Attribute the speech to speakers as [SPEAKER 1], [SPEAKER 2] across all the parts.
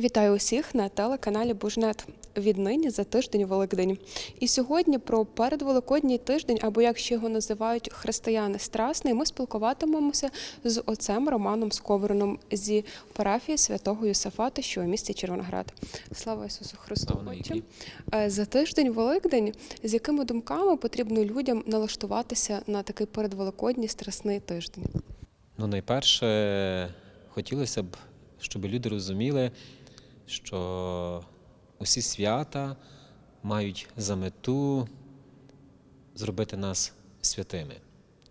[SPEAKER 1] Вітаю усіх на телеканалі Бужнет. Віднині за тиждень Великдень. І сьогодні про передвеликодній тиждень, або як ще його називають християни Страсний, ми спілкуватимемося з отцем Романом Сковороном зі парафії святого Йосафата, що у місті Червоноград. Слава Ісусу Христу!
[SPEAKER 2] Слава!
[SPEAKER 1] Е, За тиждень Великдень, з якими думками потрібно людям налаштуватися на такий передвеликодній страсний тиждень?
[SPEAKER 2] Ну, найперше, хотілося б, щоб люди розуміли, що усі свята мають за мету зробити нас святими.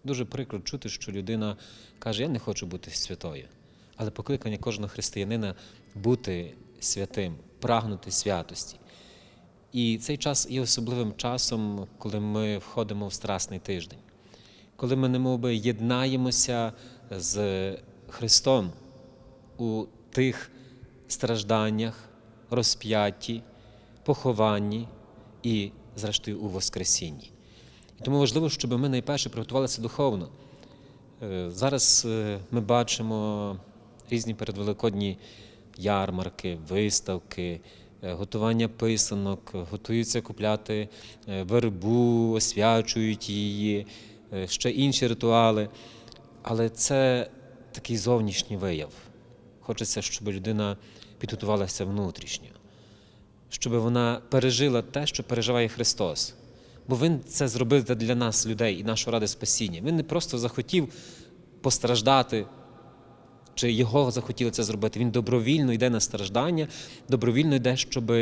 [SPEAKER 2] Дуже прикро чути, що людина каже, я не хочу бути святою. Але покликання кожного християнина бути святим, прагнути святості. І цей час є особливим часом, коли ми входимо в страсний тиждень, коли ми немовби єднаємося з Христом у тих стражданнях, розп'ятті, похованні і, зрештою, у Воскресінні. І тому важливо, щоб ми найперше приготувалися духовно. Е, Зараз е, ми бачимо різні передвеликодні ярмарки, виставки, е, готування писанок, готуються купляти вербу, освячують її, ще інші ритуали. Але це такий зовнішній вияв. Хочеться, щоб людина підготувалася внутрішньо, щоб вона пережила те, що переживає Христос. Бо Він це зробив для нас, людей, і нашого ради спасіння. Він не просто захотів постраждати, чи його захотіли це зробити. Він добровільно йде на страждання, добровільно йде, щоб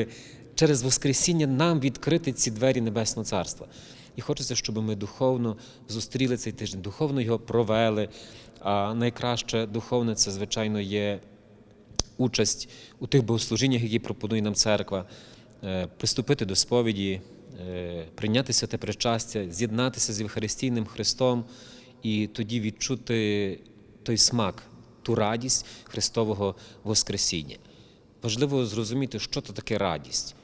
[SPEAKER 2] через Воскресіння нам відкрити ці двері Небесного Царства. І хочеться, щоб ми духовно зустріли цей тиждень, духовно його провели. А найкраще духовне це, звичайно, є участь у тих богослужіннях, які пропонує нам церква, е, приступити до сповіді, е, прийняти святе причастя, з'єднатися з Євхаристійним Христом і тоді відчути той смак, ту радість Христового Воскресіння. Важливо зрозуміти, що це таке радість.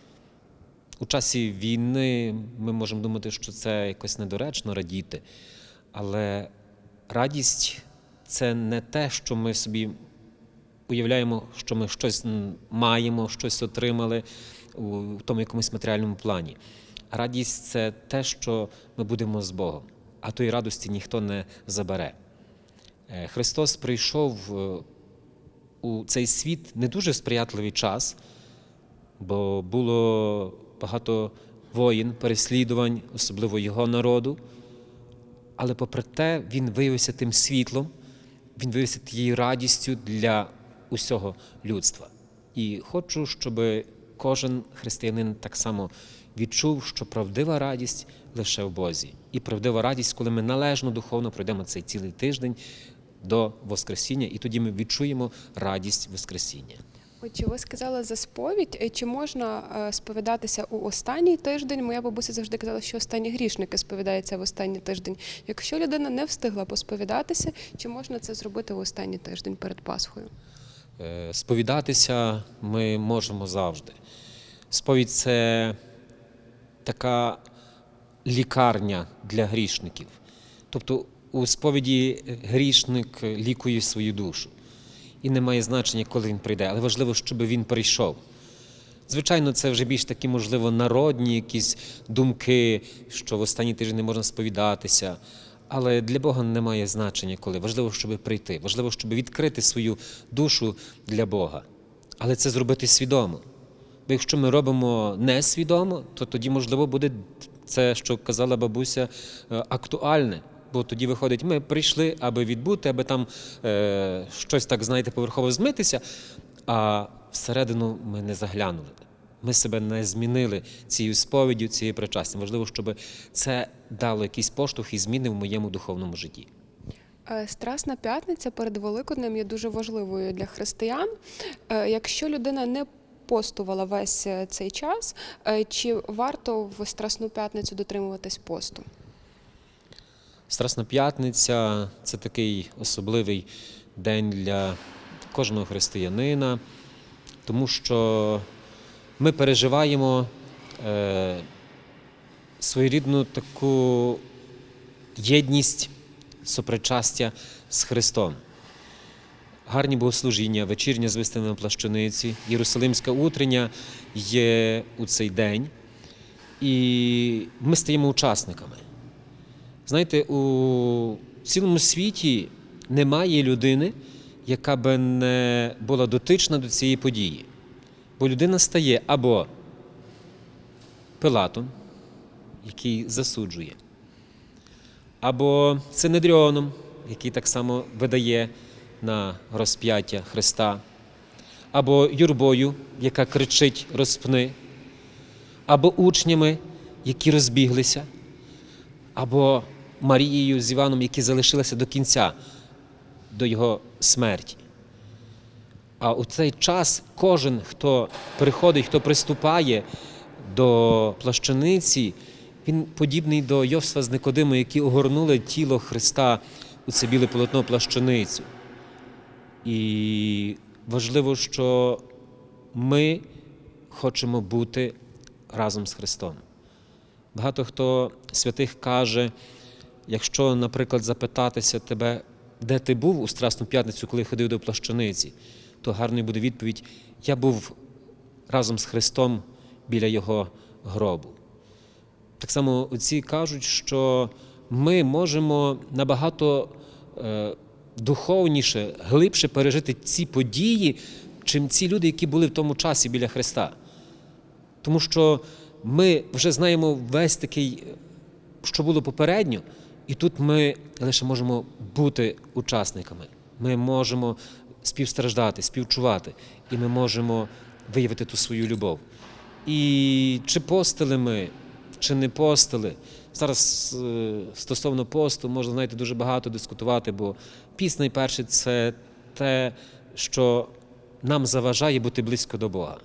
[SPEAKER 2] У часі війни ми можемо думати, що це якось недоречно радіти, але радість це не те, що ми собі уявляємо, що ми щось маємо, щось отримали у тому якомусь матеріальному плані. Радість це те, що ми будемо з Богом, а тої радості ніхто не забере. Е, Христос прийшов е, у цей світ не дуже сприятливий час, бо було багато воїн, переслідувань, особливо його народу. Але попри те, він виявився тим світлом, він виявився тією радістю для усього людства. І хочу, щоб кожен християнин так само відчув, що правдива радість лише в Бозі. І правдива радість, коли ми належно духовно пройдемо цей цілий тиждень до Воскресіння, і тоді ми відчуємо радість Воскресіння.
[SPEAKER 1] Отже, ви сказали за сповідь. Е, Чи можна е, сповідатися у останній тиждень? Моя бабуся завжди казала, що останні грішники сповідаються в останній тиждень. Якщо людина не встигла посповідатися, чи можна це зробити в останній тиждень перед Пасхою?
[SPEAKER 2] Е, Сповідатися ми можемо завжди. Сповідь це така лікарня для грішників. Тобто у сповіді грішник лікує свою душу. І не має значення, коли він прийде, але важливо, щоб він прийшов. Звичайно, це вже більш такі, можливо, народні якісь думки, що в останній тиждень не можна сповідатися. Але для Бога немає значення, коли. Важливо, щоб прийти. Важливо, щоб відкрити свою душу для Бога. Але це зробити свідомо. Бо якщо ми робимо несвідомо, то тоді, можливо, буде це, що казала бабуся, е, актуальне. Бо тоді виходить, ми прийшли, аби відбути, аби там е, щось так, знаєте, поверхово змитися, а всередину ми не заглянули. Ми себе не змінили цією сповіддю, цією причастям. Важливо, щоб це дало якийсь поштовх і зміни в моєму духовному житті.
[SPEAKER 1] Е, Страсна п'ятниця перед Великоднем є дуже важливою для християн. Е, Якщо людина не постувала весь е, цей час, чи варто в Страсну п'ятницю дотримуватись посту?
[SPEAKER 2] Страсна п'ятниця це такий особливий день для кожного християнина, тому що ми переживаємо е, своєрідну таку єдність, сопричастя з Христом. гарні богослужіння, вечірня з виставленням плащаниці, Єрусалимська утрення є у цей день. І ми стаємо учасниками. Знаєте, у цілому світі немає людини, яка би не була дотична до цієї події. Бо людина стає або Пилатом, який засуджує, або Синедріоном, який так само видає на розп'яття Христа, або юрбою, яка кричить розпни, або учнями, які розбіглися, або Марією з Іваном, які залишилися до кінця, до його смерті. А у цей час кожен, хто приходить, хто приступає до плащаниці, він подібний до Йосифа з Никодиму, які огорнули тіло Христа у це біле полотно плащаницю. І важливо, що ми хочемо бути разом з Христом. Багато хто святих каже, якщо, наприклад, запитатися тебе, де ти був у Страсну п'ятницю, коли ходив до плащаниці, то гарною буде відповідь: я був разом з Христом біля Його гробу. Так само отці кажуть, що ми можемо набагато е, духовніше, глибше пережити ці події, чим ці люди, які були в тому часі біля Христа. Тому що ми вже знаємо весь такий, що було попередньо, і тут ми лише можемо бути учасниками. Ми можемо співстраждати, співчувати, і ми можемо виявити ту свою любов. І чи постили ми, чи не постили. Зараз е, стосовно посту можна знаєте, дуже багато дискутувати, бо піст найперше це те, що нам заважає бути близько до Бога.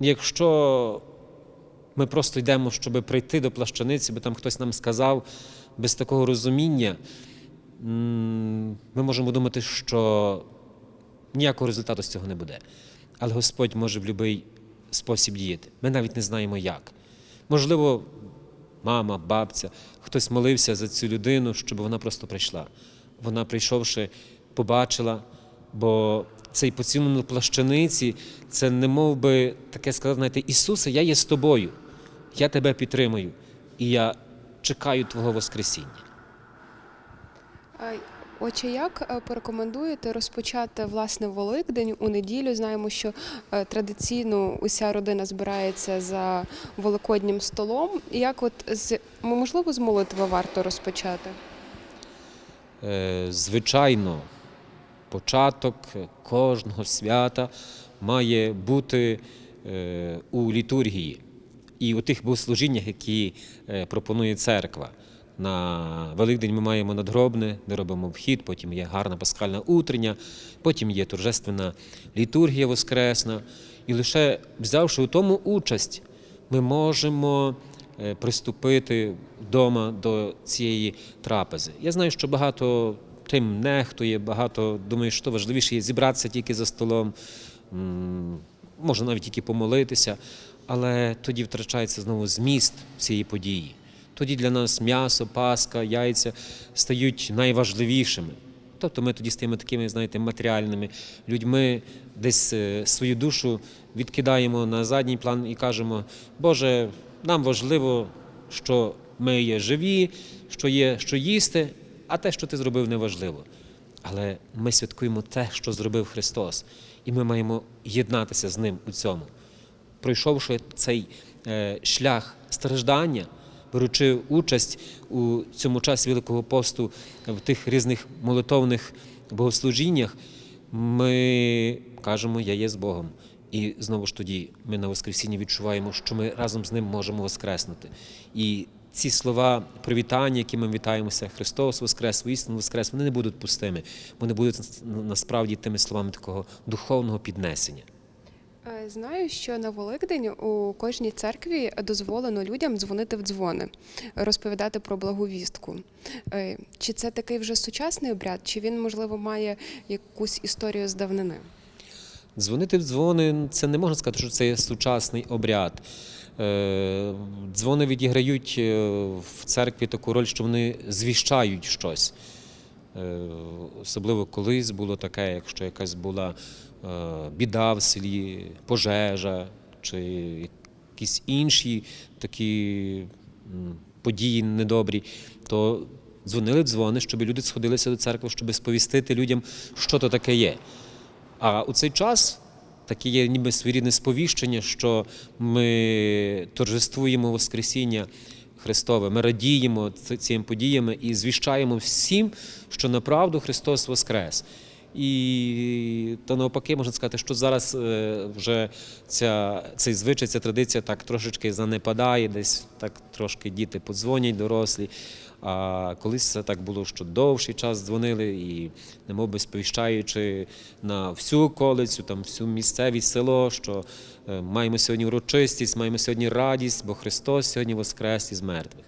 [SPEAKER 2] Якщо ми просто йдемо, щоб прийти до плащаниці, бо там хтось нам сказав, без такого розуміння, ми можемо думати, що ніякого результату з цього не буде. Але Господь може в будь-який спосіб діяти. Ми навіть не знаємо як. Можливо, мама, бабця, хтось молився за цю людину, щоб вона просто прийшла. Вона, прийшовши, побачила, бо цей поцілунок плащаниці, це не мов би таке сказати, знаєте, Ісусе, я є з тобою, я тебе підтримую, і я чекаю Твого Воскресіння.
[SPEAKER 1] Отже, як е, порекомендуєте розпочати власне Великдень у неділю? Знаємо, що е, традиційно уся родина збирається за великоднім столом. Як от з можливо з молитви варто розпочати?
[SPEAKER 2] Е, Звичайно, початок кожного свята має бути у літургії і у тих богослужіннях, які пропонує церква. На Великдень ми маємо надгробне, де робимо вхід, потім є гарна пасхальна утрення, потім є торжественна літургія воскресна. І лише взявши у тому участь, ми можемо е, приступити вдома до цієї трапези. Я знаю, що багато тим нехтує, багато думає, що важливіше є зібратися тільки за столом, можна навіть тільки помолитися, але тоді втрачається знову зміст цієї події. Тоді для нас м'ясо, паска, яйця стають найважливішими. Тобто ми тоді стаємо такими, знаєте, матеріальними людьми, десь е, свою душу відкидаємо на задній план і кажемо, Боже, нам важливо, що ми є живі, що є що їсти, а те, що ти зробив, не важливо. Але ми святкуємо те, що зробив Христос, і ми маємо єднатися з Ним у цьому. Пройшовши цей е, шлях страждання, беручи участь у цьому часі Великого посту в тих різних молитовних богослужіннях, ми кажемо, я є з Богом. І знову ж тоді ми на Воскресінні відчуваємо, що ми разом з ним можемо воскреснути. І ці слова привітання, які ми вітаємося, Христос Воскрес, воістину Воскрес, вони не будуть пустими, вони будуть насправді тими словами такого духовного піднесення.
[SPEAKER 1] Е, Знаю, що на Великдень у кожній церкві дозволено людям дзвонити в дзвони, розповідати про благу вістку. Е, Чи це такий вже сучасний обряд, чи він, можливо, має якусь історію з давнини?
[SPEAKER 2] Дзвонити в дзвони це не можна сказати, що це є сучасний обряд. Е, Дзвони відіграють в церкві таку роль, що вони звіщають щось. Е, Особливо колись було таке, якщо якась була е, біда в селі, пожежа чи якісь інші такі події недобрі, то дзвонили дзвони, щоб люди сходилися до церкви, щоб сповістити людям, що то таке є. А у цей час таке є ніби своєрідне сповіщення, що ми торжествуємо Воскресіння Христове, ми радіємо цим подіями і звіщаємо всім, що направду Христос Воскрес. І то навпаки можна сказати, що зараз е, вже ця, цей звичай, ця традиція так трошечки занепадає, десь так трошки діти подзвонять дорослі. А колись це так було, що довший час дзвонили і немов би сповіщаючи на всю околицю, там всю місцевість, село, що е, маємо сьогодні урочистість, маємо сьогодні радість, бо Христос сьогодні воскрес із мертвих.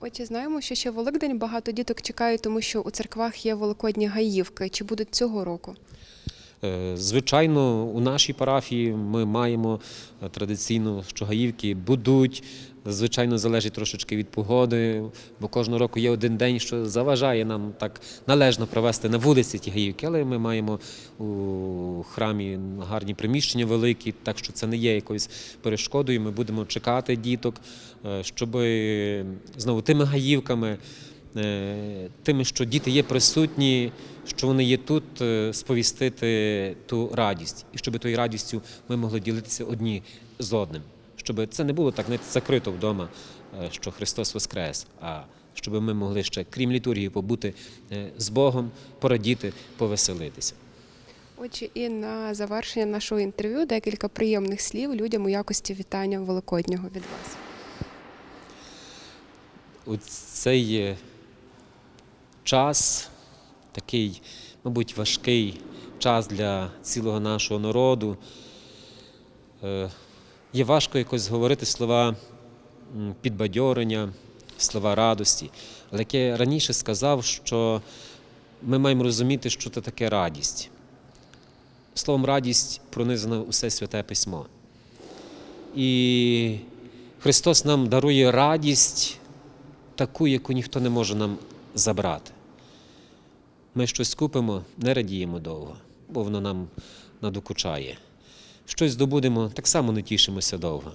[SPEAKER 1] Отже, знаємо, що ще Великдень багато діток чекають, тому що у церквах є великодні гаївки. Чи будуть цього року?
[SPEAKER 2] Е, Звичайно, у нашій парафії ми маємо е, традиційно, що гаївки будуть. Звичайно, залежить трошечки від погоди, бо кожного року є один день, що заважає нам так належно провести на вулиці ті гаївки, але ми маємо у храмі гарні приміщення великі, так що це не є якоюсь перешкодою. Ми будемо чекати діток, щоб знову тими гаївками е, тими, що діти є присутні, що вони є тут, е, сповістити ту радість, і щоб тою радістю ми могли ділитися одні з одним. Щоб це не було так не закрито вдома, е, що Христос Воскрес, а щоб ми могли ще, крім літургії, побути з Богом, порадіти, повеселитися.
[SPEAKER 1] Отже, і на завершення нашого інтерв'ю декілька приємних слів людям у якості вітання Великоднього від вас.
[SPEAKER 2] у цей час, такий, мабуть, важкий час для цілого нашого народу, е, є важко якось говорити слова підбадьорення, слова радості. Але як я раніше сказав, що ми маємо розуміти, що це таке радість. Словом радість пронизано усе святе письмо. І Христос нам дарує радість таку, яку ніхто не може нам забрати. Ми щось купимо, не радіємо довго, бо воно нам надокучає. Щось здобудемо, так само не тішимося довго.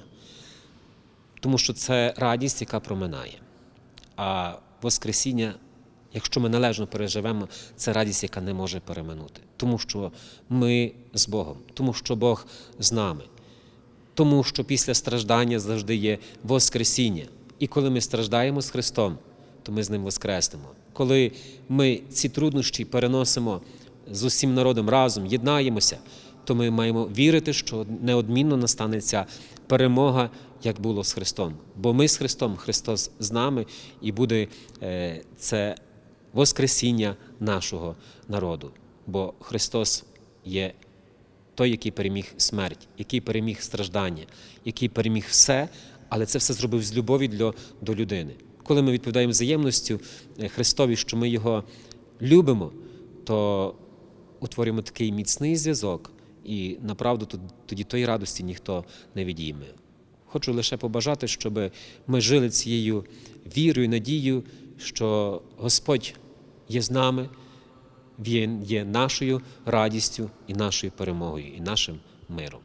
[SPEAKER 2] Тому що це радість, яка проминає. А Воскресіння, якщо ми належно переживемо, це радість, яка не може переминути. Тому що ми з Богом, тому що Бог з нами. Тому що після страждання завжди є Воскресіння. І коли ми страждаємо з Христом, то ми з Ним воскреснемо. Коли ми ці труднощі переносимо з усім народом разом, єднаємося, то ми маємо вірити, що неодмінно настане ця перемога, як було з Христом. Бо ми з Христом, Христос з нами, і буде е, це Воскресіння нашого народу. Бо Христос є той, який переміг смерть, який переміг страждання, який переміг все, але це все зробив з любові до, до людини. Коли ми відповідаємо взаємністю е, Христові, що ми його любимо, то утворюємо такий міцний зв'язок, і направду тоді тої радості ніхто не відійме. Хочу лише побажати, щоб ми жили цією вірою, надією, що Господь є з нами, Він є нашою радістю і нашою перемогою, і нашим миром.